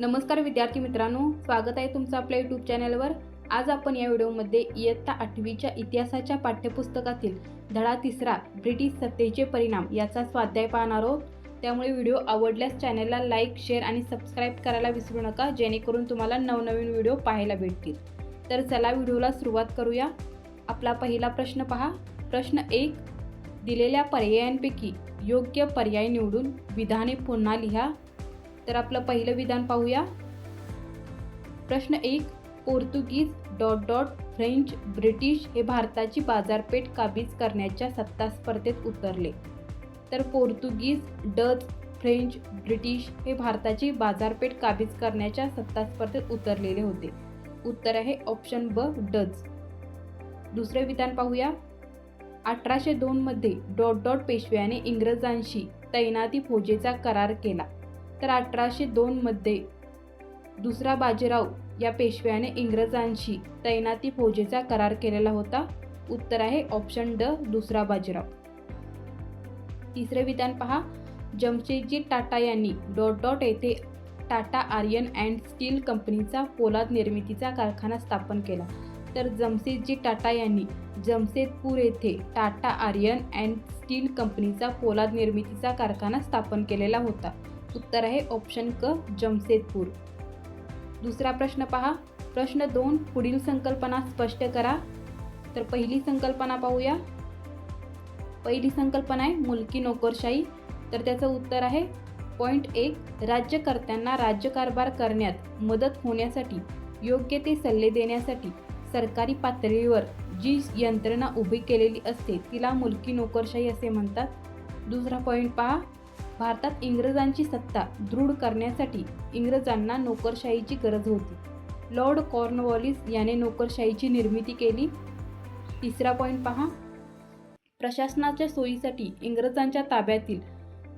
नमस्कार विद्यार्थी मित्रांनो स्वागत आहे तुमचं आपल्या यूट्यूब चॅनलवर आज आपण या व्हिडिओमध्ये इयत्ता आठवीच्या इतिहासाच्या पाठ्यपुस्तकातील धडा तिसरा ब्रिटिश सत्तेचे परिणाम याचा स्वाध्याय पाहणार आहोत. त्यामुळे व्हिडिओ आवडल्यास चॅनलला लाईक शेअर आणि सबस्क्राईब करायला विसरू नका जेणेकरून तुम्हाला नवनवीन व्हिडिओ पाहायला भेटतील. तर चला व्हिडिओला सुरुवात करूया. आपला पहिला प्रश्न पहा. प्रश्न एक दिलेल्या पर्यायांपैकी योग्य पर्याय निवडून विधाने पुन्हा लिहा. तर आपलं पहिलं विधान पाहूया. प्रश्न एक Portuguese dot dot French British हे भारताची बाजारपेठ काबीज करण्याच्या सत्ता स्पर्धेत उतरले. तर पोर्तुगीज डच फ्रेंच ब्रिटिश हे भारताची बाजारपेठ काबीज करण्याच्या सत्ता स्पर्धेत उतरलेले होते. उत्तर आहे ऑप्शन ब डच. दुसरे विधान पाहूया. अठराशे दोनमध्ये डॉट डॉट पेशव्याने इंग्रजांशी तैनाती फौजेचा करार केला. तर अठराशे दोनमध्ये दुसरा बाजीराव या पेशव्याने इंग्रजांशी तैनाती फौजेचा करार केलेला होता. उत्तर आहे ऑप्शन ड दुसरा बाजीराव. तिसरे विधान पहा. जमशेदजी टाटा यांनी डॉट डॉट येथे टाटा आर्यन अँड स्टील कंपनीचा पोलाद निर्मितीचा कारखाना स्थापन केला. तर जमशेदजी टाटा यांनी जमशेदपूर येथे टाटा आर्यन अँड स्टील कंपनीचा पोलाद निर्मितीचा कारखाना स्थापन केलेला होता. उत्तर आहे ऑप्शन क जमशेदपूर. दुसरा प्रश्न पहा. प्रश्न दोन पुढील संकल्पना स्पष्ट करा. तर पहिली संकल्पना पाहूया. पहिली संकल्पना आहे मुलकी नोकरशाही. तर त्याचं उत्तर आहे पॉईंट एक राज्यकर्त्यांना राज्यकारभार करण्यात मदत होण्यासाठी योग्य ते सल्ले देण्यासाठी सरकारी पातळीवर जी यंत्रणा उभी केलेली असते तिला मुलकी नोकरशाही असे म्हणतात. दुसरा पॉईंट पहा. भारतात इंग्रजांची सत्ता दृढ करण्यासाठी इंग्रजांना नोकरशाहीची गरज होती. लॉर्ड कॉर्नवॉलिस याने नोकरशाहीची निर्मिती केली. तिसरा पॉईंट पहा. प्रशासनाच्या सोयीसाठी इंग्रजांच्या ताब्यातील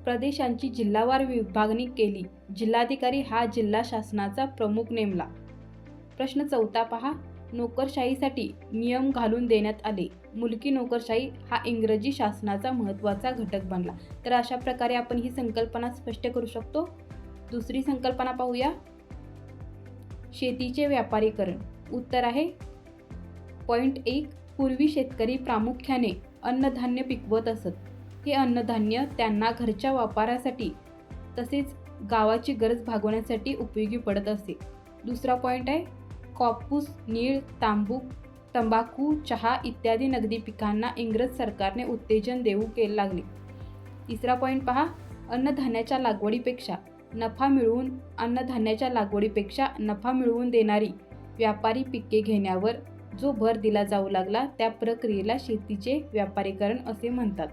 प्रदेशांची जिल्हावार विभागणी केली. जिल्हाधिकारी हा जिल्हा शासनाचा प्रमुख नेमला. प्रश्न चौथा पहा. नोकरशाहीसाठी नियम घालून देण्यात आले. मुलकी नोकरशाही हा इंग्रजी शासनाचा महत्त्वाचा घटक बनला. तर अशा प्रकारे आपण ही संकल्पना स्पष्ट करू शकतो. दुसरी संकल्पना पाहूया. शेतीचे व्यापारीकरण. उत्तर आहे. पॉईंट एक पूर्वी शेतकरी प्रामुख्याने अन्नधान्य पिकवत असत. हे अन्नधान्य त्यांना घरच्या वापरासाठी तसेच गावाची गरज भागवण्यासाठी उपयोगी पडत असे. दुसरा पॉईंट आहे. कापूस नीळ तांबूक तंबाखू चहा इत्यादी नगदी पिकांना इंग्रज सरकारने उत्तेजन देऊ केले लागले. तिसरा पॉईंट पहा अन्नधान्याच्या लागवडीपेक्षा नफा मिळवून अन्नधान्याच्या लागवडीपेक्षा नफा मिळवून देणारी व्यापारी पिके घेण्यावर जो भर दिला जाऊ लागला त्या प्रक्रियेला शेतीचे व्यापारीकरण असे म्हणतात.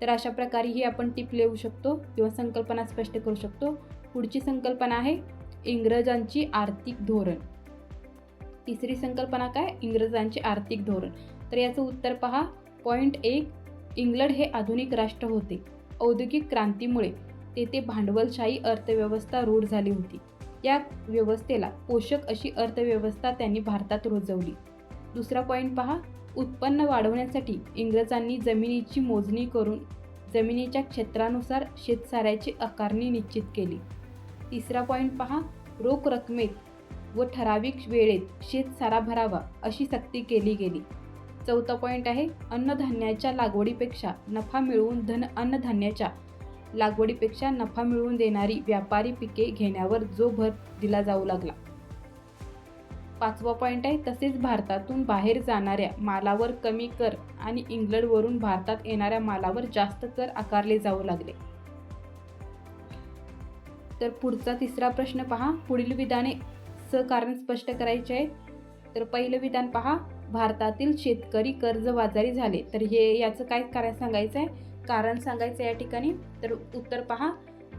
तर अशा प्रकारे ही आपण टिप लिहू शकतो किंवा संकल्पना स्पष्ट करू शकतो. पुढची संकल्पना आहे इंग्रजांची आर्थिक धोरण. तिसरी संकल्पना काय? इंग्रजांचे आर्थिक धोरण. तर याचं उत्तर पहा. पॉईंट एक इंग्लंड हे आधुनिक राष्ट्र होते. औद्योगिक क्रांतीमुळे तेथे भांडवलशाही अर्थव्यवस्था रूढ झाली होती. या व्यवस्थेला पोषक अशी अर्थव्यवस्था त्यांनी भारतात रुजवली. दुसरा पॉईंट पहा. उत्पन्न वाढवण्यासाठी इंग्रजांनी जमिनीची मोजणी करून जमिनीच्या क्षेत्रानुसार शेतसाऱ्याची आकारणी निश्चित केली. तिसरा पॉईंट पहा. रोख रकमेत व ठराविक वेळेत शेतसारा भरावा अशी सक्ती केली गेली. चौथा पॉईंट आहे अन्नधान्याच्या लागवडीपेक्षा नफा मिळवून धन अन्नधान्याच्या लागवडीपेक्षा नफा मिळवून देणारी व्यापारी पिके घेण्यावर जो भर दिला जाऊ लागला. पाचवा पॉईंट आहे तसेच भारतातून बाहेर जाणाऱ्या मालावर कमी कर आणि इंग्लंडवरून भारतात येणाऱ्या मालावर जास्त कर आकारले जाऊ लागले. तर पुढचा तिसरा प्रश्न पहा. पुढील विधाने सहकारण स्पष्ट करायचे आहे. तर पहिलं विधान पहा भारतातील शेतकरी कर्जबाजारी झाले. तर हे याचं काय कारण सांगायचं आहे? कारण सांगायचं या ठिकाणी. तर उत्तर पहा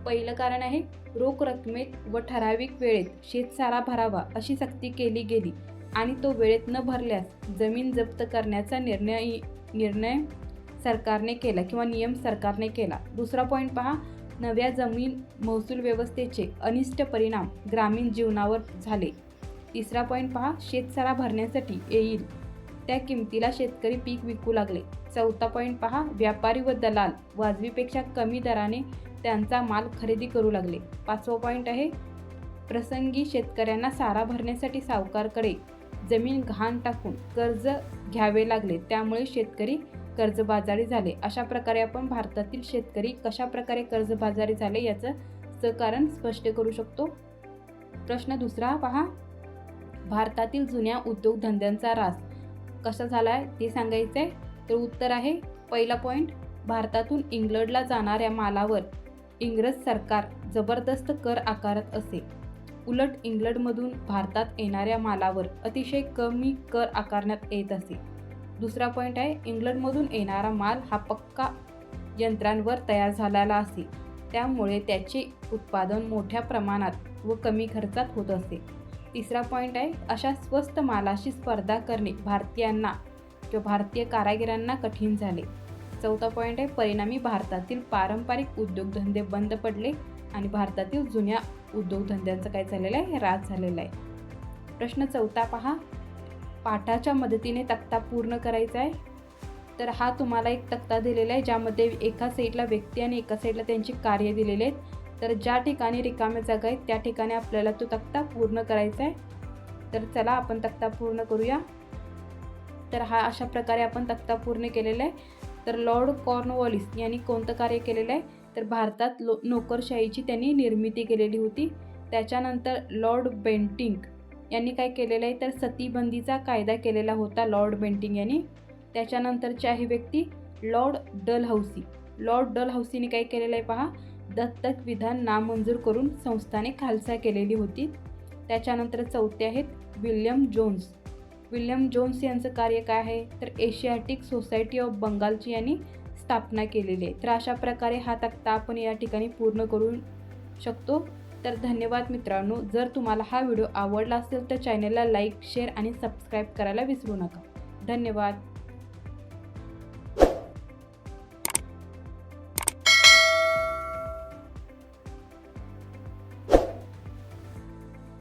पहिलं कारण आहे रोख रकमेत व ठराविक वेळेत शेतसारा भरावा अशी सक्ती केली गेली. आणि तो वेळेत न भरल्यास जमीन जप्त करण्याचा निर्णय निर्णय सरकारने केला किंवा नियम सरकारने केला. दुसरा पॉईंट पहा नव्या जमीन महसूल व्यवस्थेचे अनिष्ट परिणाम ग्रामीण जीवनावर झाले. तिसरा पॉईंट पहा शेतसारा भरण्यासाठी येईल. त्या किमतीला शेतकरी पीक विकू लागले. चौथा पॉईंट पहा व्यापारी व दलाल वाजवीपेक्षा कमी दराने त्यांचा माल खरेदी करू लागले. पाचवा पॉईंट आहे प्रसंगी शेतकऱ्यांना सारा भरण्यासाठी सावकारकडे जमीन घाण टाकून कर्ज घ्यावे लागले. त्यामुळे शेतकरी कर्जबाजारी झाले. अशा प्रकारे आपण भारतातील शेतकरी कशा प्रकारे कर्जबाजारी झाले याचं कारण स्पष्ट करू शकतो. प्रश्न दुसरा पहा. भारतातील जुन्या उद्योगधंद्यांचा रास कसा झाला आहे ते सांगायचं आहे तर उत्तर आहे. पहिला पॉईंट भारतातून इंग्लंडला जाणाऱ्या मालावर इंग्रज सरकार जबरदस्त कर आकारत असे. उलट इंग्लंडमधून भारतात येणाऱ्या मालावर अतिशय कमी कर आकारण्यात येत असे. दुसरा पॉईंट आहे इंग्लंडमधून येणारा माल हा पक्का यंत्रांवर तयार झालेला असे. त्यामुळे त्याचे उत्पादन मोठ्या प्रमाणात व कमी खर्चात होत असते तिसरा पॉईंट आहे अशा स्वस्त मालाशी स्पर्धा करणे भारतीयांना किंवा भारतीय कारागिरांना कठीण झाले. चौथा पॉईंट आहे परिणामी भारतातील पारंपरिक उद्योगधंदे बंद पडले आणि भारतातील जुन्या उद्योगधंद्यांचं काय झालेलं आहे? राज झालेला आहे. प्रश्न चौथा पहा पाठाच्या मदतीने तक्ता पूर्ण करायचा आहे. तर हा तुम्हाला एक तक्ता दिलेला आहे ज्यामध्ये एका साईडला व्यक्ती आणि एका साईडला त्यांची कार्य दिलेले आहेत. तर ज्या ठिकाणी रिकाम्या जागा आहेत त्या ठिकाणी आपल्याला तो तक्ता पूर्ण करायचा आहे. तर चला आपण तक्ता पूर्ण करूया. तर हा अशा प्रकारे आपण तक्ता पूर्ण केलेला आहे. तर लॉर्ड कॉर्नवॉलिस यांनी कोणतं कार्य केलेलं आहे? तर भारतात लो नोकरशाहीची त्यांनी निर्मिती केलेली होती. त्याच्यानंतर लॉर्ड बेंटिंग यांनी काय केलेलं आहे? तर सतीबंदीचा कायदा केलेला होता लॉर्ड बेंटिंग यांनी. त्याच्यानंतरची आहे व्यक्ती लॉर्ड डलहौसी. लॉर्ड डलहौसीने काय केलेलं आहे पहा? दत्तक विधान नामंजूर करून संस्थाने खालसा केलेली होती. त्याच्यानंतर चौथे आहेत विल्यम जोन्स. विल्यम जोन्स यांचं कार्य काय आहे? तर एशियाटिक सोसायटी ऑफ बंगालची यांनी स्थापना केलेली आहे. तर अशा प्रकारे हा तक्ता आपण या ठिकाणी पूर्ण करू शकतो. तर धन्यवाद मित्रांनो. जर तुम्हाला हा व्हिडिओ आवडला असेल तर चॅनलला लाईक शेअर आणि सबस्क्राईब करायला विसरू नका. धन्यवाद.